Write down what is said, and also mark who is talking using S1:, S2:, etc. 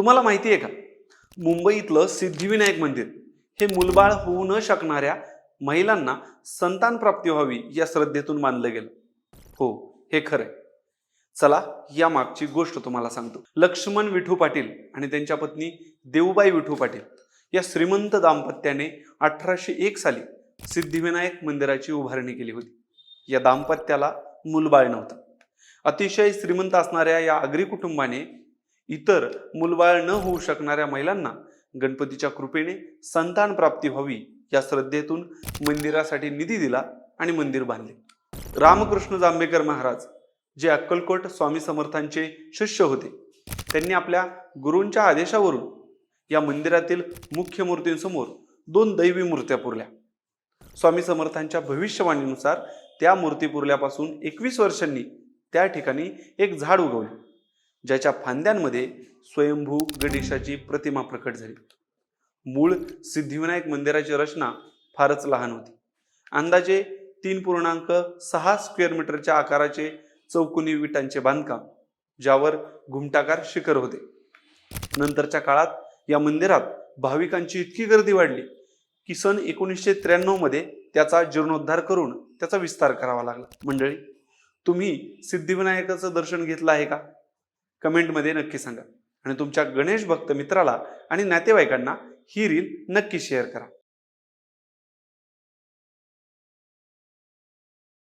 S1: तुम्हाला माहिती आहे का? मुंबईतलं सिद्धिविनायक मंदिर. हे मुलबाळ होऊ न शकणाऱ्या महिलांना संतान प्राप्ती व्हावी या श्रद्धेतून मानलं गेलं. हो हे खरंय. चला या मागची गोष्ट तुम्हाला सांगतो. लक्ष्मण विठू पाटील आणि त्यांच्या पत्नी देऊबाई विठू पाटील या श्रीमंत दाम्पत्याने अठराशे एक साली सिद्धिविनायक मंदिराची उभारणी केली होती. या दाम्पत्याला मुलबाळ नव्हतं. अतिशय श्रीमंत असणाऱ्या या आगरी कुटुंबाने इतर मुलबाळ न होऊ शकणाऱ्या महिलांना गणपतीच्या कृपेने संतान प्राप्ती व्हावी या श्रद्धेतून मंदिरासाठी निधी दिला आणि मंदिर बांधले. रामकृष्ण जांभेकर महाराज जे अक्कलकोट स्वामी समर्थांचे शिष्य होते त्यांनी आपल्या गुरूंच्या आदेशावरून या मंदिरातील मुख्य मूर्तींसमोर दोन दैवी मूर्त्या पुरल्या. स्वामी समर्थांच्या भविष्यवाणीनुसार त्या मूर्ती पुरल्यापासून एकवीस वर्षांनी त्या ठिकाणी एक झाड उगवले. ज्याच्या फांद्यांमध्ये स्वयंभू गणेशाची प्रतिमा प्रकट झाली मूळ सिद्धिविनायक मंदिराची रचना फारच लहान होती. अंदाजे तीन पूर्णांक सहा स्क्वेअर मीटरच्या आकाराचे चौकोनी विटांचे बांधकाम ज्यावर घुमटाकार शिखर होते. नंतरच्या काळात या मंदिरात भाविकांची इतकी गर्दी वाढली की सन एकोणीसशे त्र्याण्णवमध्ये त्याचा जीर्णोद्धार करून त्याचा विस्तार करावा लागला. मंडळी तुम्ही सिद्धिविनायकाचं दर्शन घेतलं आहे का? कमेंटमध्ये नक्की सांगा. आणि तुमच्या गणेश भक्त मित्राला आणि नातेवाईकांना ही रील नक्की शेअर करा.